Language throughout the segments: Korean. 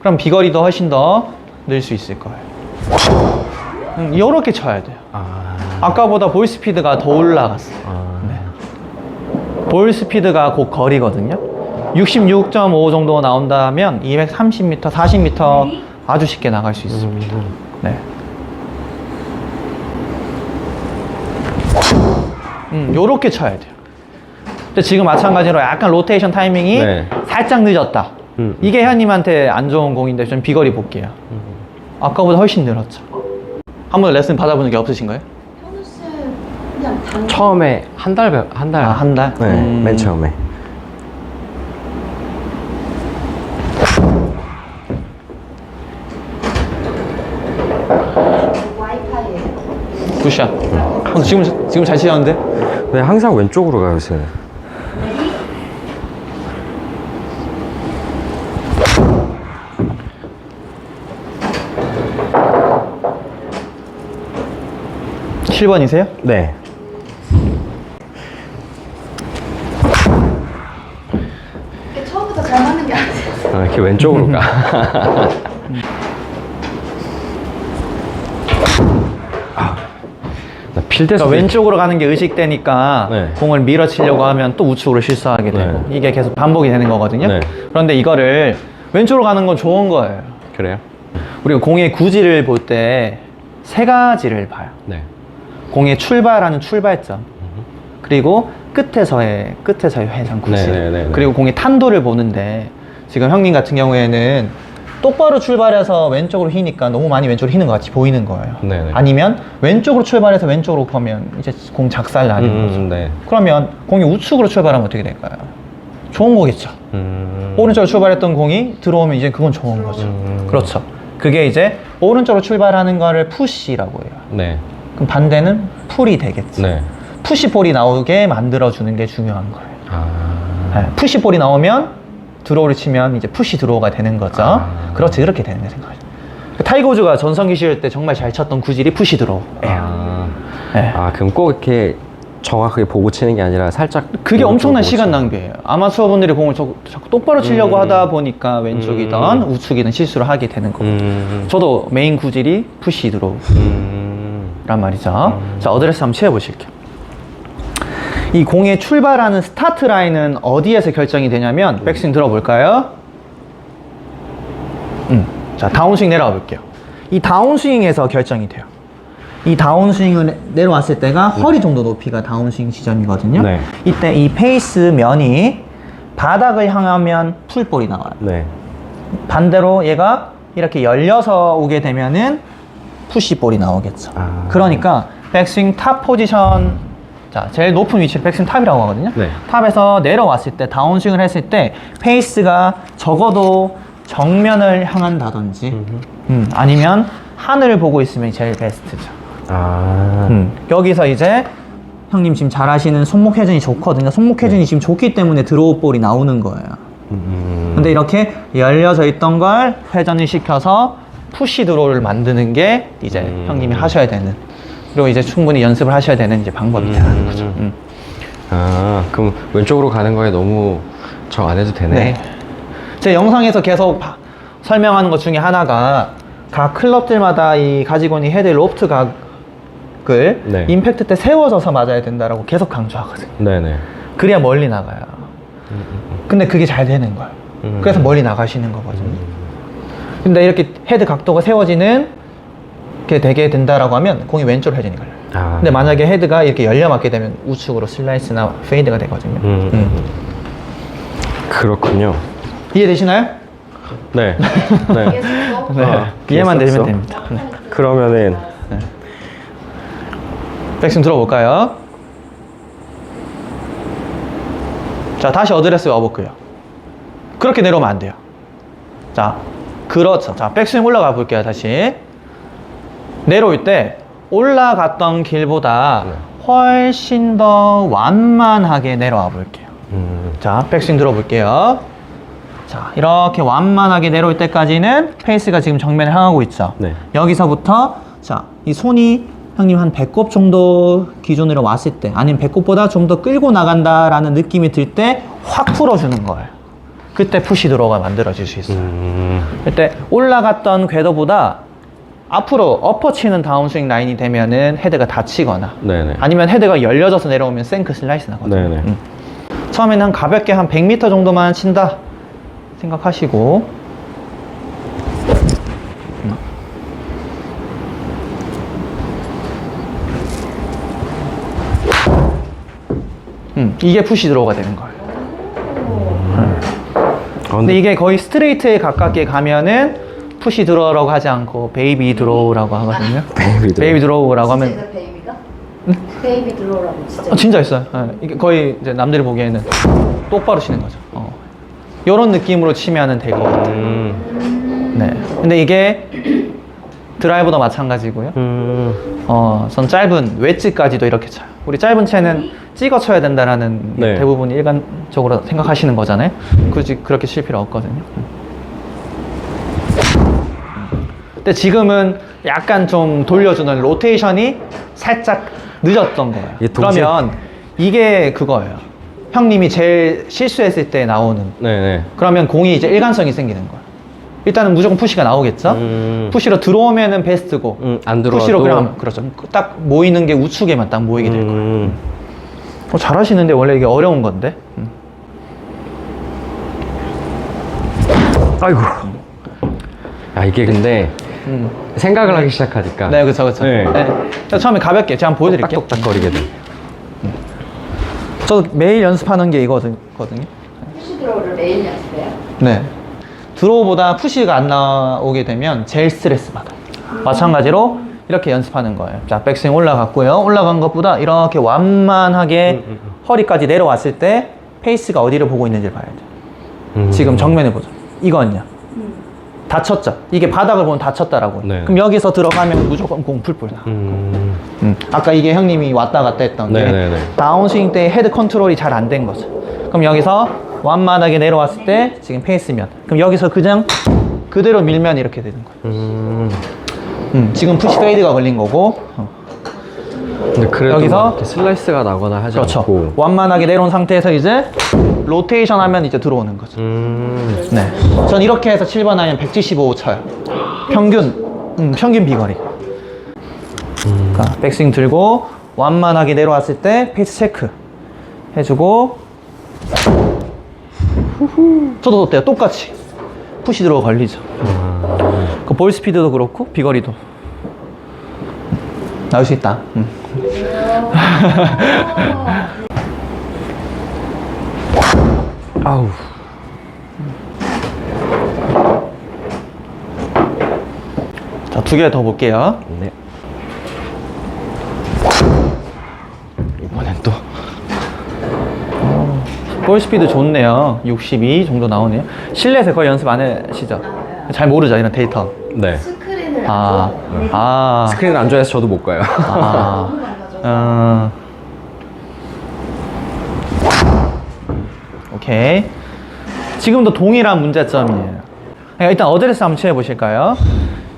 그럼 비거리도 훨씬 더 늘 수 있을 거예요. 음, 이렇게 쳐야 돼요. 아, 아까보다 볼 스피드가 더 올라갔어 요. 아. 네. 볼 스피드가 곧 거리거든요. 66.5 정도 나온다면 230m, 40m 아주 쉽게 나갈 수 있습니다. 음. 네. 음, 요렇게 쳐야 돼요. 근데 지금 마찬가지로 약간 로테이션 타이밍이 네. 살짝 늦었다. 음. 이게 현님한테 안 좋은 공인데 좀 비거리 볼게요. 아까보다 훨씬 늘었죠. 한 번 레슨 받아본 적이 없으신가요? 현우 씨 그냥 당 처음에 한 달, 배- 한 달. 아, 한 달? 네, 음. 맨 처음에. 와이파이예요. 굿샷. 어, 지금, 지금 잘 치셨는데? 네, 항상 왼쪽으로 가요, 요새. 칠 번이세요 네. 이게 처음부터 잘 맞는 게 아니에요. 아, 이렇게 왼쪽으로 가. 아, 나 필대서 그러니까 왼쪽으로 가는 게 의식되니까 네. 공을 밀어치려고 하면 또 우측으로 실수하게 되고 네. 이게 계속 반복이 되는 거거든요. 네. 그런데 이거를 왼쪽으로 가는 건 좋은 거예요. 그래요? 우리가 공의 구질을 볼 때 세 가지를 봐요. 네. 공의 출발하는 출발점, 그리고 끝에서의 끝에서의 회전 구질, 네, 네, 네, 네. 그리고 공의 탄도를 보는데 지금 형님 같은 경우에는 똑바로 출발해서 왼쪽으로 휘니까 너무 많이 왼쪽으로 휘는 것 같이 보이는 거예요. 네, 네. 아니면 왼쪽으로 출발해서 왼쪽으로 가면 이제 공 작살 나는 음, 거죠. 네. 그러면 공이 우측으로 출발하면 어떻게 될까요? 좋은 거겠죠. 음. 오른쪽으로 출발했던 공이 들어오면 이제 그건 좋은 거죠. 음. 그렇죠. 그게 이제 오른쪽으로 출발하는 거를 푸시라고 해요. 네. 그럼 반대는 풀이 되겠지. 네. 푸시볼이 나오게 만들어주는 게 중요한 거예요. 아. 네, 푸시볼이 나오면 드로우를 치면 이제 푸시 드로우가 되는 거죠. 아. 그렇지, 그렇게 되는 게 생각하죠. 타이거 우즈가 전성기 시절 때 정말 잘 쳤던 구질이 푸시 드로우. 아. 네. 아, 그럼 꼭 이렇게 정확하게 보고 치는 게 아니라 살짝. 그게 엄청난 시간 치는 낭비예요. 아마추어 분들이 공을 자꾸, 자꾸 똑바로 치려고 음. 하다 보니까 왼쪽이든 음. 우측이든 실수를 하게 되는 거고. 음. 저도 메인 구질이 푸시 드로우 란 음. 말이죠. 자, 어드레스 한번 채워보실게요. 이 공의 출발하는 스타트 라인은 어디에서 결정이 되냐면 백스윙 들어볼까요? 음. 자, 다운스윙 내려가 볼게요. 이 다운스윙에서 결정이 돼요. 이 다운스윙을 내려왔을 때가 허리 정도 높이가 다운스윙 지점이거든요. 네. 이때 이 페이스 면이 바닥을 향하면 풀볼이 나와요. 네. 반대로 얘가 이렇게 열려서 오게 되면은 푸시볼이 나오겠죠. 아. 그러니까 백스윙 탑 포지션 자 제일 높은 위치를 백스윙 탑이라고 하거든요. 네. 탑에서 내려왔을 때 다운스윙을 했을 때 페이스가 적어도 정면을 향한다든지 음, 아니면 하늘을 보고 있으면 제일 베스트죠. 아. 음, 여기서 이제 형님 지금 잘 하시는 손목 회전이 좋거든요. 손목 회전이 지금 좋기 때문에 드로우 볼이 나오는 거예요. 음. 근데 이렇게 열려져 있던 걸 회전을 시켜서 푸시 드로우를 만드는 게 이제 음. 형님이 하셔야 되는 그리고 이제 충분히 연습을 하셔야 되는 이제 방법이라는 음. 거죠. 음. 아, 그럼 왼쪽으로 가는 거에 너무 정 안 해도 되네. 네. 제 영상에서 계속 바- 설명하는 것 중에 하나가 각 클럽들마다 이 가지고 있는 헤드 로프트 각을 네. 임팩트 때 세워져서 맞아야 된다라고 계속 강조하거든요. 네네. 그래야 멀리 나가요. 근데 그게 잘 되는 거예요. 음. 그래서 멀리 나가시는 거거든요. 근데 이렇게 헤드 각도가 세워지는 게 되게 된다라고 하면 공이 왼쪽으로 회전이 걸려요. 아. 근데 만약에 헤드가 이렇게 열려 맞게 되면 우측으로 슬라이스나 페이드가 되거든요. 음. 음. 그렇군요. 이해되시나요? 네. 네. 예술도 네. 아, 이해만? 되시면 됩니다. 네. 그러면은 백스윙 들어볼까요? 자, 다시 어드레스 와볼게요. 그렇게 내려오면 안 돼요. 자, 그렇죠. 자, 백스윙 올라가 볼게요, 다시. 내려올 때 올라갔던 길보다 네. 훨씬 더 완만하게 내려와 볼게요. 음. 자, 백스윙 들어볼게요. 자, 이렇게 완만하게 내려올 때까지는 페이스가 지금 정면을 향하고 있죠. 네. 여기서부터 자, 이 손이 형님 한 배꼽 정도 기준으로 왔을 때 아니면 배꼽보다 좀 더 끌고 나간다라는 느낌이 들 때 확 풀어주는 거예요. 그때 푸시 드로우가 만들어질 수 있어요. 음. 그때 올라갔던 궤도보다 앞으로 엎어치는 다운스윙 라인이 되면은 헤드가 닫히거나 네네. 아니면 헤드가 열려져서 내려오면 생크 슬라이스 나거든요. 네네. 음. 처음에는 한 가볍게 한 100m 정도만 친다 생각하시고 음. 음, 이게 푸시 드로우가 되는 거예요. 아, 근데 이게 거의 스트레이트에 가깝게 가면은 푸시 드로우라고 하지 않고 베이비 드로우라고 하거든요. 베이비 드로우. 베이비 드로우라고 하면 진짜 베이비가? 베이비 들어오라고 진짜 어, 진짜 있어요. 예, 이게 거의 이제 남들이 보기에는 똑바로 치는 거죠. 어. 이런 느낌으로 치면은 될 것 같아요. 음. 네. 근데 이게 드라이버도 마찬가지고요. 음. 어, 전 짧은 웨지까지도 이렇게 쳐요. 우리 짧은 채는 찍어 쳐야 된다라는 게 네. 대부분 일반적으로 생각하시는 거잖아요. 굳이 그렇게 칠 필요 없거든요. 음. 근데 지금은 약간 좀 돌려주는 로테이션이 살짝 늦었던 거예요. 이게 동시에- 그러면 이게 그거예요. 형님이 제일 실수했을 때 나오는. 네네. 그러면 공이 이제 일관성이 생기는 거예요. 일단은 무조건 푸시가 나오겠죠? 음. 푸시로 들어오면은 베스트고 음, 안 들어와도 푸시로 그냥 그렇죠. 딱 모이는 게 우측에만 딱 모이게 될 거예요. 음. 어, 잘하시는데 원래 이게 어려운 건데. 음. 아이고. 아 이게 근데 음. 생각을 하기 시작하니까. 네, 그렇죠, 그렇죠. 네. 네. 자, 처음에 가볍게 제가 한번 보여드릴게요. 딱딱거리게 돼. 저 매일 연습하는 게 이거든요. 푸시 들어오를 매일 연습해요? 네. 드로우보다 푸시가 안 나오게 되면 제일 스트레스 받아요. 마찬가지로 이렇게 연습하는 거예요. 자, 백스윙 올라갔고요. 올라간 것보다 이렇게 완만하게 음, 음, 허리까지 내려왔을 때 페이스가 어디를 보고 있는지를 봐야 돼요. 음. 지금 정면에 보죠. 이거는요. 다쳤죠. 이게 바닥을 보면 다쳤다라고. 네. 그럼 여기서 들어가면 무조건 공 풀풀 나. 음. 음. 아까 이게 형님이 왔다 갔다 했던 게 네 네 네. 다운스윙 때 헤드 컨트롤이 잘 안 된 거죠. 그럼 여기서 완만하게 내려왔을 때 지금 페이스면 그럼 여기서 그냥 그대로 밀면 이렇게 되는 거예요. 음. 음, 지금 푸시 페이드가 걸린 거고 어. 근데 그래도 여기서- 막 이렇게 슬라이스가 나거나 하지 그렇죠. 않고. 완만하게 내려온 상태에서 이제 로테이션 하면 이제 들어오는 거죠. 음. 네. 전 이렇게 해서 7번 아이언 175 쳐요. 평균, 음, 평균 비거리. 그러니까 백스윙 들고 완만하게 내려왔을 때 페이스 체크 해주고 저도 어때요? 똑같이 푸시 들어 걸리죠. 그 볼 스피드도 그렇고 비거리도 나올 수 있다. 음. 아우. 자, 두 개 더 볼게요. 네. 볼 스피드 좋네요. 62 정도 나오네요. 실내에서 거의 연습 안 하시죠? 잘 모르죠, 이런 데이터. 네. 스크린을 아, 안 아, 스크린 안 좋아해서 저도 못 가요. 아, 어. 오케이. 지금도 동일한 문제점이에요. 그러니까 일단 어드레스 한번 취해 보실까요?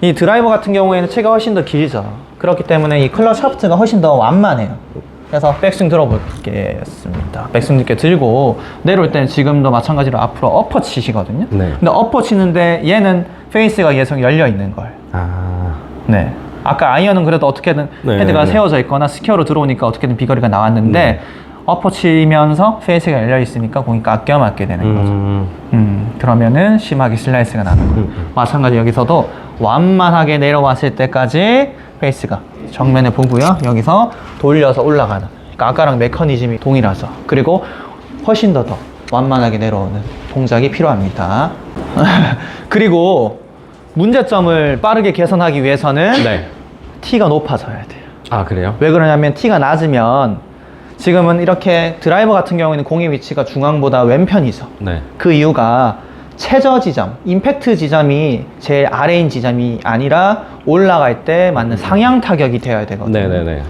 이 드라이버 같은 경우에는 체가 훨씬 더 길죠. 그렇기 때문에 이 클러 샤프트가 훨씬 더 완만해요. 그래서 백스윙 들어보겠습니다. 백스윙 이렇게 들고 내려올 때는 지금도 마찬가지로 앞으로 어퍼 치시거든요. 네. 근데 어퍼 치는데 얘는 페이스가 계속 열려 있는 거예요. 아. 네. 아까 아이언은 그래도 어떻게든 네, 헤드가 네. 세워져 있거나 스퀘어로 들어오니까 어떻게든 비거리가 나왔는데 네. 어퍼 치면서 페이스가 열려 있으니까 공이 깎여 맞게 되는 거죠. 음. 음, 그러면은 심하게 슬라이스가 나는 거예요. 음, 음. 마찬가지 여기서도 완만하게 내려왔을 때까지 페이스가 정면에 보고요. 여기서 돌려서 올라가는. 그러니까 아까랑 메커니즘이 동일하죠. 그리고 훨씬 더 더 완만하게 내려오는 동작이 필요합니다. 그리고 문제점을 빠르게 개선하기 위해서는 네. T가 높아져야 돼요. 아 그래요? 왜 그러냐면 T가 낮으면 지금은 이렇게 드라이버 같은 경우에는 공의 위치가 중앙보다 왼편이죠. 네. 그 이유가 최저 지점, 임팩트 지점이 제일 아래인 지점이 아니라 올라갈 때 맞는 상향 타격이 되어야 되거든요. 네네네.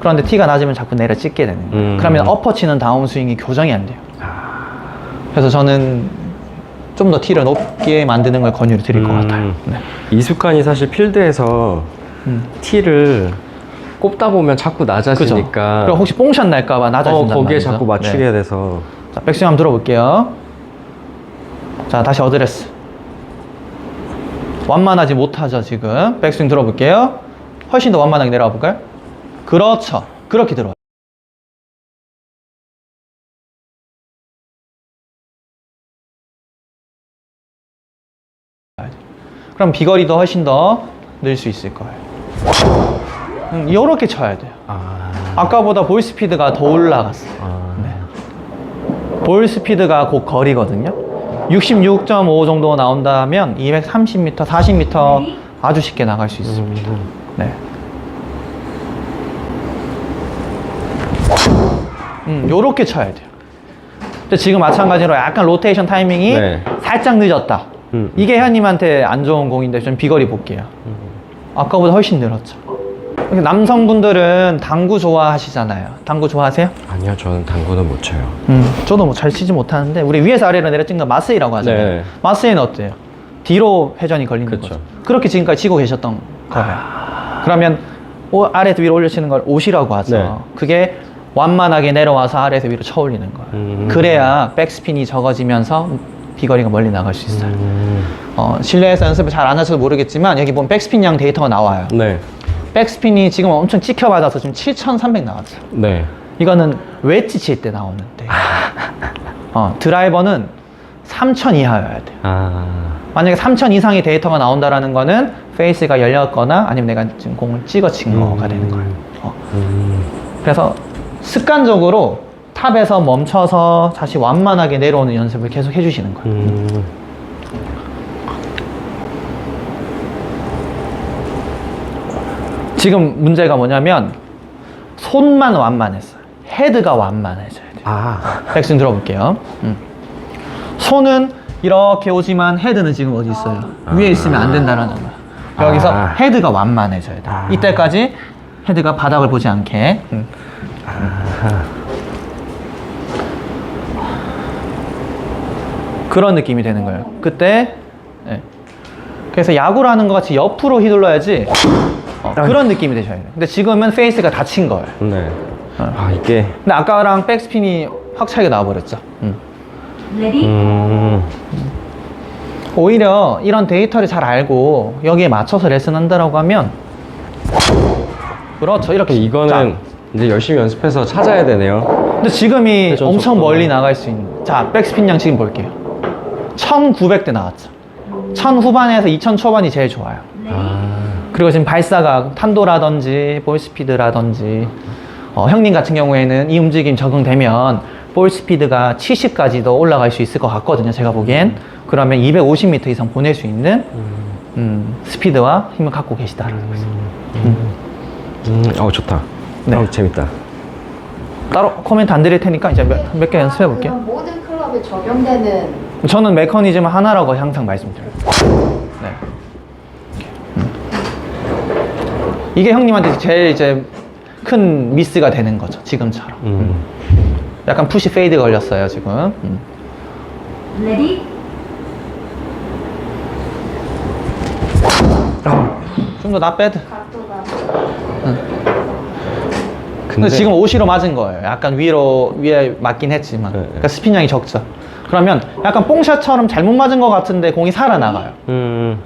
그런데 T가 낮으면 자꾸 내려 찍게 되는 거예요. 음. 그러면 어퍼 치는 다운 스윙이 교정이 안 돼요. 그래서 저는 좀더 T를 높게 만드는 걸 권유를 드릴 것 음. 같아요. 네. 이 습관이 사실 필드에서 음. 티를 꼽다 보면 자꾸 그죠? 낮아지니까 그리고 혹시 뽕샷 날까봐 어, 낮아진단 거기에 말이죠. 자꾸 맞추게 네. 돼서 자, 백스윙 한번 들어볼게요. 자, 다시 어드레스. 완만하지 못하죠, 지금. 백스윙 들어볼게요. 훨씬 더 완만하게 내려와 볼까요? 그렇죠. 그렇게 들어와요. 그럼 비거리도 훨씬 더 늘 수 있을 거예요. 음, 이렇게 쳐야 돼요. 아. 아까보다 볼 스피드가 더 올라갔어요. 아. 네. 볼 스피드가 곧 거리거든요. 66.5 정도 나온다면 230m, 40m 아주 쉽게 나갈 수 있습니다. 네. 음, 요렇게 쳐야 돼요. 근데 지금 마찬가지로 약간 로테이션 타이밍이 네. 살짝 늦었다. 음. 이게 현님한테 안 좋은 공인데 좀 비거리 볼게요. 아까보다 훨씬 늘었죠. 남성분들은 당구 좋아하시잖아요. 당구 좋아하세요? 아니요, 저는 당구는 못 쳐요. 음, 저도 뭐 잘 치지 못하는데 우리 위에서 아래로 내려 찍는 거 마스이라고 하잖아요. 네. 마스에는 어때요? 뒤로 회전이 걸리는 그쵸. 거죠. 그렇게 지금까지 치고 계셨던 거예요. 그러면 오- 아래에서 위로 올려치는 걸 옷이라고 하죠. 네. 그게 완만하게 내려와서 아래에서 위로 쳐 올리는 거예요. 음. 그래야 백스핀이 적어지면서 비거리가 멀리 나갈 수 있어요. 음. 어, 실내에서 연습을 잘 안 하셔서 모르겠지만 여기 보면 백스핀 양 데이터가 나와요. 네. 백스핀이 지금 엄청 찍혀받아서 지금 7,300 나왔어요. 네. 이거는 웨지 칠때 나오는데 어, 드라이버는 3000 이하여야 돼요. 아. 만약에 3000 이상의 데이터가 나온다라는 거는 페이스가 열렸거나 아니면 내가 지금 공을 찍어 친 거가 되는 거예요. 어, 음. 그래서 습관적으로 탑에서 멈춰서 다시 완만하게 내려오는 연습을 계속 해주시는 거예요. 음. 지금 문제가 뭐냐면 손만 완만했어요. 헤드가 완만해져야 돼요. 아. 백스윙 들어볼게요. 음. 손은 이렇게 오지만 헤드는 지금 어디 있어요? 위에 있으면 안 된다라는 거야. 여기서 아. 헤드가 완만해져야 돼. 아. 이때까지 헤드가 바닥을 보지 않게. 음. 그런 느낌이 되는 거예요. 그때 예. 그래서 야구를 하는 것 같이 옆으로 휘둘러야지 어, 그런 느낌이 되셔야 돼요. 근데 지금은 페이스가 닫힌 거예요. 네. 어. 아, 이게. 근데 아까랑 백스핀이 확 차이가 나와버렸죠. 음. 레디 음. 오히려 이런 데이터를 잘 알고 여기에 맞춰서 레슨 한다라고 하면 그렇죠 이렇게 이거는 자, 이제 열심히 연습해서 찾아야 되네요. 근데 지금이 회전 엄청 속도가. 멀리 나갈 수 있는 자 백스핀 양 지금 볼게요 1900대 나왔죠 1000 후반에서 2000 초반이 제일 좋아요 아. 그리고 지금 발사가 탄도라든지 볼 스피드라든지 어, 형님 같은 경우에는 이 움직임 적응되면 볼 스피드가 70까지도 올라갈 수 있을 것 같거든요 제가 보기엔 그러면 250m 이상 보낼 수 있는 음, 스피드와 힘을 갖고 계시다라는 거죠 음. 어, 좋다. 네. 어, 재밌다. 따로 코멘트 안 드릴 테니까 이제 몇 개 연습해 볼게요 그럼 모든 클럽에 적용되는 저는 메커니즘 하나라고 항상 말씀드려요 네. 음. 이게 형님한테 제일 이제 큰 미스가 되는 거죠 지금처럼. 음. 약간 푸시 페이드 걸렸어요 지금. 음. 레디? 좀 더 나 빼드. 각도가. 근데, 지금 오시로 맞은 거예요. 약간 위로 위에 맞긴 했지만. 네, 네. 그러니까 스핀량이 적죠. 그러면 약간 뽕샷처럼 잘못 맞은 것 같은데 공이 살아나가요. 음.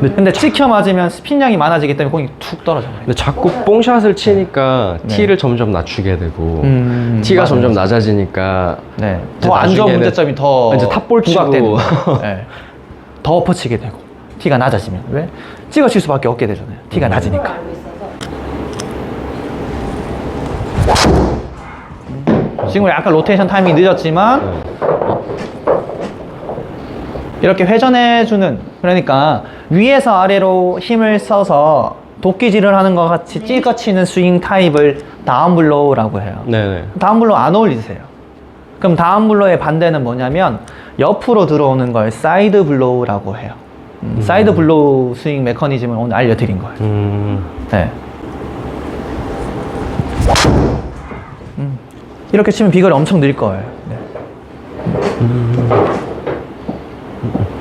근데 찍혀 맞으면 스핀량이 많아지기 때문에 공이 툭 떨어져요 근데 자꾸 뽕샷을 치니까 네. 티를 점점 낮추게 되고 음, 티가 맞아요. 점점 낮아지니까 네. 더 안 좋은 나중에는 문제점이 더 이제 탑볼 치고. 부각되는 거예요. 네. 더 엎어치게 되고 티가 낮아지면 왜? 찍어칠 수밖에 없게 되잖아요. 티가 그걸 낮으니까. 알고 있어서 지금 약간 로테이션 타이밍이 늦었지만 네. 이렇게 회전해주는 그러니까 위에서 아래로 힘을 써서 도끼질을 하는 것 같이 찍어치는 스윙 타입을 다운블로우라고 해요. 네네. 다운블로우 안 어울리세요. 그럼 다운블로우의 반대는 뭐냐면 옆으로 들어오는 걸 사이드 블로우라고 해요. 음, 사이드 블로우 스윙 메커니즘을 오늘 알려드린 거예요. 음. 네. 음, 이렇게 치면 비거리 엄청 늘 거예요. 네.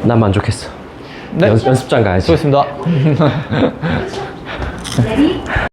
난 만족했어. 네. 연, 연습장 가야지. 수고했습니다.